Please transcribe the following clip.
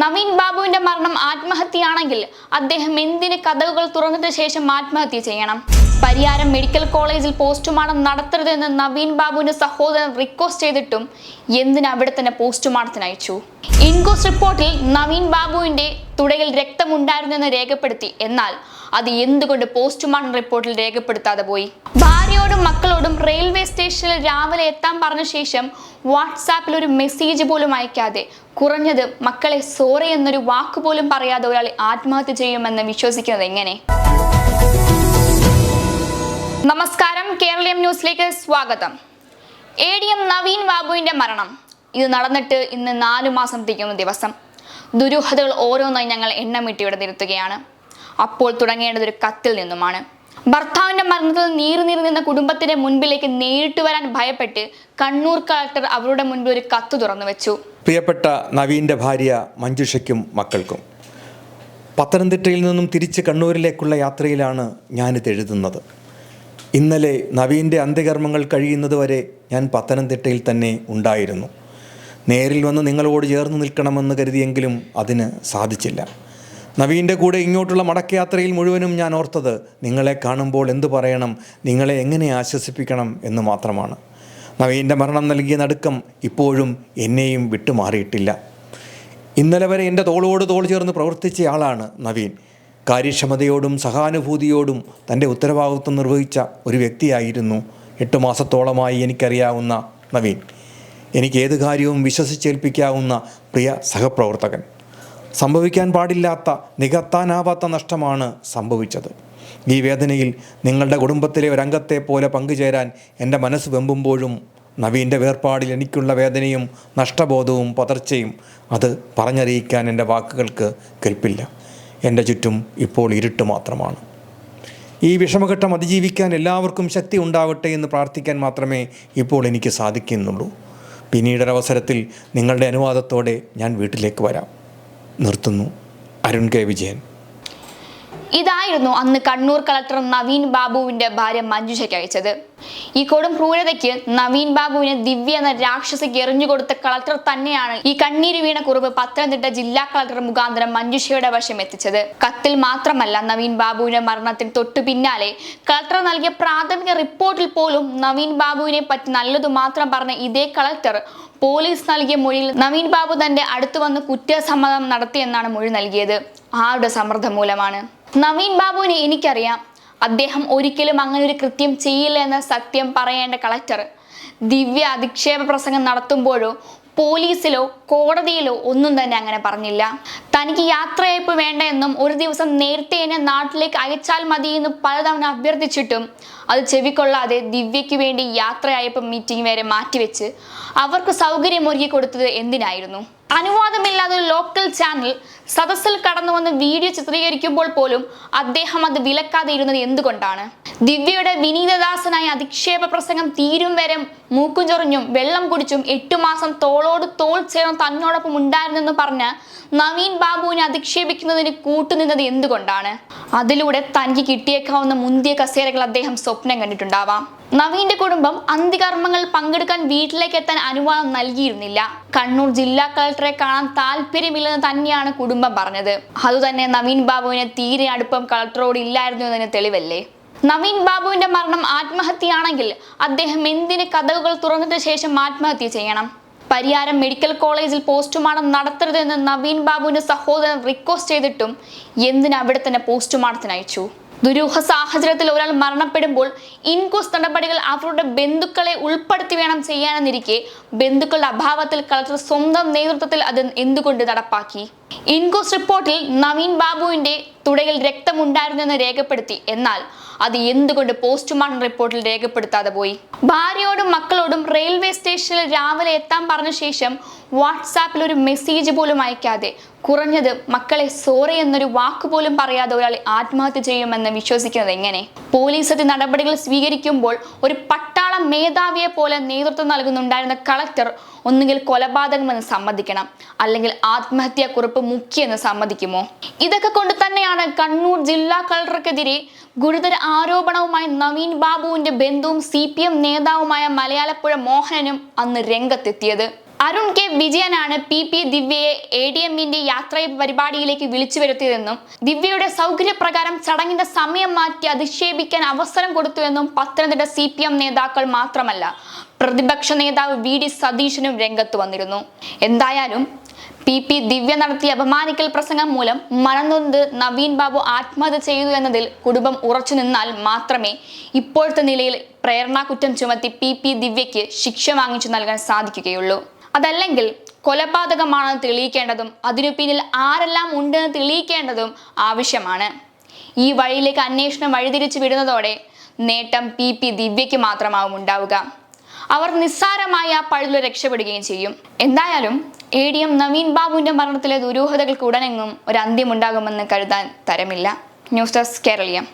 നവീൻ ബാബുവിന്റെ മരണം ആത്മഹത്യയാണെങ്കിൽ അദ്ദേഹം എന്തിന് കഥകൾ തുറന്നതിനു ശേഷം ആത്മഹത്യ ചെയ്യണം? പരിയാരം മെഡിക്കൽ കോളേജിൽ പോസ്റ്റ്മോർട്ടം നടത്തരുതെന്ന് നവീൻ ബാബുവിന്റെ സഹോദരൻ റിക്വസ്റ്റ് ചെയ്തിട്ടും എന്തിന് അവിടെ തന്നെ പോസ്റ്റ്മോർട്ടത്തിന് അയച്ചു? ഇൻകോസ് റിപ്പോർട്ടിൽ നവീൻ ബാബുവിന്റെ തുടയിൽ രക്തമുണ്ടായിരുന്നു രക്തമുണ്ടായിരുന്നെന്ന് രേഖപ്പെടുത്തി. എന്നാൽ അത് എന്തുകൊണ്ട് പോസ്റ്റ്മോർട്ടം റിപ്പോർട്ടിൽ രേഖപ്പെടുത്താതെ പോയി? ഭാര്യയോടും മക്കളോടും റെയിൽവേ സ്റ്റേഷനിൽ രാവിലെ എത്താൻ പറഞ്ഞ ശേഷം വാട്സാപ്പിൽ ഒരു മെസ്സേജ് പോലും അയക്കാതെ കുറഞ്ഞത് മക്കളെ സോറി എന്നൊരു വാക്ക് പോലും പറയാതെ ഒരാൾ ആത്മഹത്യ ചെയ്യുമെന്ന് വിശ്വസിക്കുന്നത് എങ്ങനെ? നമസ്കാരം കേരളീയം ന്യൂസിലേക്ക് സ്വാഗതം. എ ഡി എം നവീൻ ബാബുവിന്റെ മരണം. ഇത് നടന്നിട്ട് ഇന്ന് നാലു മാസം തികയുന്ന ദിവസം. ദുരൂഹതകൾ ഓരോന്നായി ഞങ്ങൾ എണ്ണമിട്ടിവിടെ നിരത്തുകയാണ്. അപ്പോൾ തുടങ്ങേണ്ടത് ഒരു കത്തിൽ നിന്നുമാണ്. ഭർത്താവിന്റെ മരണത്തിൽ നീറി നീറി നിന്ന കുടുംബത്തിന്റെ മുൻപിലേക്ക് നേരിട്ട് വരാൻ ഭയപ്പെട്ട് കണ്ണൂർ കളക്ടർ അവരുടെ മുൻപിൽ ഒരു കത്ത് തുറന്നു വെച്ചു. പ്രിയപ്പെട്ട നവീന്റെ ഭാര്യ മഞ്ജുഷയ്ക്കും മക്കൾക്കും. പത്തനംതിട്ടയിൽ നിന്നും തിരിച്ച് കണ്ണൂരിലേക്കുള്ള യാത്രയിലാണ് ഞാനിത് എഴുതുന്നത്. ഇന്നലെ നവീന്റെ അന്ത്യകർമ്മങ്ങൾ കഴിയുന്നതുവരെ ഞാൻ പത്തനംതിട്ടയിൽ തന്നെ ഉണ്ടായിരുന്നു. നേരിൽ വന്ന് നിങ്ങളോട് ചേർന്ന് നിൽക്കണമെന്ന് കരുതിയെങ്കിലും അതിന് സാധിച്ചില്ല. നവീന്റെ കൂടെ ഇങ്ങോട്ടുള്ള മടക്കയാത്രയിൽ മുഴുവനും ഞാൻ ഓർത്തത് നിങ്ങളെ കാണുമ്പോൾ എന്തു പറയണം നിങ്ങളെ എങ്ങനെ ആശ്വസിപ്പിക്കണം എന്ന് മാത്രമാണ്. നവീന്റെ മരണം നൽകിയ നടുക്കം ഇപ്പോഴും എന്നെയും വിട്ടുമാറിയിട്ടില്ല ഇന്നലെ വരെ എന്റെ തോളോട് തോൾ ചേർന്ന് പ്രവർത്തിച്ചയാളാണ് നവീൻ. കാര്യക്ഷമതയോടും സഹാനുഭൂതിയോടും തന്റെ ഉത്തരവാദിത്വം നിർവഹിച്ച ഒരു വ്യക്തിയായിരുന്നു എട്ട് മാസത്തോളമായി എനിക്കറിയാവുന്ന നവീൻ. എനിക്ക് ഏത് കാര്യവും വിശ്വസിച്ചേൽപ്പിക്കാവുന്ന പ്രിയ സഹപ്രവർത്തകൻ. സംഭവിക്കാൻ പാടില്ലാത്ത നികത്താനാവാത്ത നഷ്ടമാണ് സംഭവിച്ചത്. ഈ വേദനയിൽ നിങ്ങളുടെ കുടുംബത്തിലെ ഒരംഗത്തെ പോലെ പങ്കുചേരാൻ എന്റെ മനസ്സ് വെമ്പുമ്പോഴും നവീന്റെ വേർപാടിൽ എനിക്കുള്ള വേദനയും നഷ്ടബോധവും പതർച്ചയും അത് പറഞ്ഞറിയിക്കാൻ എന്റെ വാക്കുകൾക്ക് കെൽപ്പില്ല. എന്റെ ചുറ്റും ഇപ്പോൾ ഇരുട്ട് മാത്രമാണ്. ഈ വിഷമഘട്ടം അതിജീവിക്കാൻ എല്ലാവർക്കും ശക്തി ഉണ്ടാവട്ടെ എന്ന് പ്രാർത്ഥിക്കാൻ മാത്രമേ ഇപ്പോൾ എനിക്ക് സാധിക്കുന്നുള്ളൂ. പിന്നീടൊരവസരത്തിൽ നിങ്ങളുടെ അനുവാദത്തോടെ ഞാൻ വീട്ടിലേക്ക് വരാം. നിർത്തുന്നു. അരുൺ കെ. വിജയൻ. ഇതായിരുന്നു അന്ന് കണ്ണൂർ കളക്ടർ നവീൻ ബാബുവിന്റെ ഭാര്യ മഞ്ജുഷയ്ക്ക് അയച്ചത്. ഈ കൊടും ക്രൂരതയ്ക്ക് നവീൻ ബാബുവിന് ദിവ്യ എന്ന രാക്ഷസിക്ക് എറിഞ്ഞുകൊടുത്ത കളക്ടർ തന്നെയാണ് ഈ കണ്ണീര് വീണ കുറിപ്പ് പത്തനംതിട്ട ജില്ലാ കളക്ടർ മുഖാന്തരം മഞ്ജുഷയുടെ വശം എത്തിച്ചത്. കത്തിൽ മാത്രമല്ല നവീൻ ബാബുവിന്റെ മരണത്തിന് തൊട്ടു പിന്നാലെ കളക്ടർ നൽകിയ പ്രാഥമിക റിപ്പോർട്ടിൽ പോലും നവീൻ ബാബുവിനെ പറ്റി നല്ലതു മാത്രം പറഞ്ഞ ഇതേ കളക്ടർ പോലീസ് നൽകിയ മൊഴിയിൽ നവീൻ ബാബു തന്റെ അടുത്തു വന്ന് കുറ്റസമ്മതം നടത്തിയെന്നാണ് മൊഴി നൽകിയത്. ആരുടെ സമ്മർദ്ദം മൂലമാണ്? നവീൻ ബാബുവിനെ എനിക്കറിയാം. അദ്ദേഹം ഒരിക്കലും അങ്ങനെ ഒരു കൃത്യം ചെയ്യില്ല എന്ന സത്യം പറയേണ്ട കളക്ടർ ദിവ്യ അധിക്ഷേപ പ്രസംഗം നടത്തുമ്പോഴോ പോലീസിലോ കോടതിയിലോ ഒന്നും തന്നെ അങ്ങനെ പറഞ്ഞില്ല. തനിക്ക് യാത്രയയപ്പ് വേണ്ട എന്നും ഒരു ദിവസം നേരത്തെ എന്നെ നാട്ടിലേക്ക് അയച്ചാൽ മതി എന്ന് പലതവണ അഭ്യർത്ഥിച്ചിട്ടും അത് ചെവിക്കൊള്ളാതെ ദിവ്യയ്ക്ക് വേണ്ടി യാത്രയയപ്പ് മീറ്റിംഗ് വരെ മാറ്റിവെച്ച് അവർക്ക് സൗകര്യം ഒരുക്കി കൊടുത്തത് എന്തിനായിരുന്നു? അനുവാദമില്ലാതെ ലോക്കൽ ചാനൽ സദസ്സിൽ കടന്നു വന്ന് വീഡിയോ ചിത്രീകരിക്കുമ്പോൾ പോലും അദ്ദേഹം അത് വിലക്കാതെ ഇരുന്നത് എന്തുകൊണ്ടാണ്? ദിവ്യയുടെ വിനീതദാസനായ അധിക്ഷേപ പ്രസംഗം തീരും വരെ മൂക്കും ചൊറിഞ്ഞും വെള്ളം കുടിച്ചും എട്ടു മാസം തോളോട് തോൾ ചേർന്ന് തന്നോടൊപ്പം ഉണ്ടായിരുന്നെന്ന് പറഞ്ഞ് നവീൻ ബാബുവിനെ അധിക്ഷേപിക്കുന്നതിന് കൂട്ടുനിന്നത് എന്തുകൊണ്ടാണ്? അതിലൂടെ തനിക്ക് കിട്ടിയേക്കാവുന്ന മുന്തിയ കസേരകൾ അദ്ദേഹം സ്വപ്നം കണ്ടിട്ടുണ്ടാവാം. നവീന്റെ കുടുംബം അന്ത്യകർമ്മങ്ങൾ പങ്കെടുക്കാൻ വീട്ടിലേക്ക് എത്താൻ അനുവാദം നൽകിയിരുന്നില്ല. കണ്ണൂർ ജില്ലാ കളക്ടറെ കാണാൻ താല്പര്യമില്ലെന്ന് തന്നെയാണ് കുടുംബം പറഞ്ഞത്. അതുതന്നെ നവീൻ ബാബുവിന് തീരെ അടുപ്പം കളക്ടറോട് ഇല്ലായിരുന്നു എന്നതിന് തെളിവല്ലേ? നവീൻ ബാബുവിന്റെ മരണം ആത്മഹത്യയാണെങ്കിൽ അദ്ദേഹം എന്തിന് കഥകൾ തുറന്നിട്ട ശേഷം ആത്മഹത്യ ചെയ്യണം? പരിയാരം മെഡിക്കൽ കോളേജിൽ പോസ്റ്റ്മോർട്ടം നടത്തരുതെന്ന് നവീൻ ബാബുവിന്റെ സഹോദരൻ റിക്വസ്റ്റ് ചെയ്തിട്ടും എന്തിന് അവിടെ തന്നെ പോസ്റ്റ്മോർട്ടത്തിന് അയച്ചു? ദുരൂഹ സാഹചര്യത്തിൽ ഒരാൾ മരണപ്പെടുമ്പോൾ ഇൻക്വസ്റ്റ് നടപടികൾ അവരുടെ ബന്ധുക്കളെ ഉൾപ്പെടുത്തി വേണം ചെയ്യാനെന്നിരിക്കെ ബന്ധുക്കളുടെ അഭാവത്തിൽ കളക്ടർ സ്വന്തം നേതൃത്വത്തിൽ അത് എന്തുകൊണ്ട് നടപ്പാക്കി? ഇൻക്വസ്റ്റ് റിപ്പോർട്ടിൽ നവീൻ ബാബുവിന്റെ തുടയിൽ രക്തമുണ്ടായിരുന്നെന്ന് രേഖപ്പെടുത്തി. എന്നാൽ അത് എന്തുകൊണ്ട് പോസ്റ്റ്മോർട്ടം റിപ്പോർട്ടിൽ രേഖപ്പെടുത്താതെ പോയി? ഭാര്യയോടും മക്കളോടും റെയിൽവേ സ്റ്റേഷനിൽ രാവിലെ എത്താൻ പറഞ്ഞ ശേഷം വാട്സാപ്പിൽ ഒരു മെസ്സേജ് പോലും അയക്കാതെ കുറഞ്ഞത് മക്കളെ സോറി എന്നൊരു വാക്ക് പോലും പറയാതെ ഒരാൾ ആത്മഹത്യ ചെയ്യുമെന്ന് വിശ്വസിക്കുന്നത് എങ്ങനെ? പോലീസ് എത്തി നടപടികൾ സ്വീകരിക്കുമ്പോൾ ഒരു പട്ടാള മേധാവിയെ പോലെ നേതൃത്വം നൽകുന്നുണ്ടായിരുന്ന കളക്ടർ ഒന്നുകിൽ കൊലപാതകമെന്ന് സമ്മതിക്കണം അല്ലെങ്കിൽ ആത്മഹത്യാ കുറിപ്പ് മുഖ്യെന്ന് സമ്മതിക്കുമോ? ഇതൊക്കെ കൊണ്ട് തന്നെയാണ് കണ്ണൂർ ജില്ലാ കളക്ടർക്കെതിരെ ഗുരുതര ആരോപണവുമായി നവീൻ ബാബുവിന്റെ ബന്ധുവും സി പി എം നേതാവുമായ മലയാളപ്പുഴ മോഹനനും അന്ന് രംഗത്തെത്തിയത്. അരുൺ കെ വിജയനാണ് പി പി ദിവ്യയെ എ ഡി എമ്മിന്റെ യാത്ര പരിപാടിയിലേക്ക് വിളിച്ചു വരുത്തിയതെന്നും ദിവ്യയുടെ സൗകര്യപ്രകാരം ചടങ്ങിന്റെ സമയം മാറ്റി അധിക്ഷേപിക്കാൻ അവസരം കൊടുത്തുവെന്നും പത്തനംതിട്ട സി പി എം നേതാക്കൾ മാത്രമല്ല പ്രതിപക്ഷ നേതാവ് വി ഡി സതീശനും രംഗത്ത് വന്നിരുന്നു. എന്തായാലും പി പി ദിവ്യ നടത്തിയ അപമാനിക്കൽ പ്രസംഗം മൂലം മനംനൊന്ത് നവീൻ ബാബു ആത്മഹത്യ ചെയ്തു എന്നതിൽ കുടുംബം ഉറച്ചു നിന്നാൽ മാത്രമേ ഇപ്പോഴത്തെ നിലയിൽ പ്രേരണാകുറ്റം ചുമത്തി പി പി ദിവ്യയ്ക്ക് ശിക്ഷ വാങ്ങിച്ചു നൽകാൻ സാധിക്കുകയുള്ളൂ. അതല്ലെങ്കിൽ കൊലപാതകമാണെന്ന് തെളിയിക്കേണ്ടതും അതിനു പിന്നിൽ ആരെല്ലാം ഉണ്ടെന്ന് തെളിയിക്കേണ്ടതും ആവശ്യമാണ്. ഈ വഴിയിലേക്ക് അന്വേഷണം വഴിതിരിച്ചു വിടുന്നതോടെ നേട്ടം പി പി ദിവ്യയ്ക്ക് മാത്രമാവും ഉണ്ടാവുക. അവർ നിസ്സാരമായ ആ പഴുതിൽ രക്ഷപ്പെടുകയും ചെയ്യും. എന്തായാലും എ ഡി എം നവീൻ ബാബുവിന്റെ മരണത്തിലെ ദുരൂഹതകൾക്ക് ഉടനെങ്ങും ഒരു അന്ത്യമുണ്ടാകുമെന്ന് കരുതാൻ തരമില്ല. News desk Keraleeyam.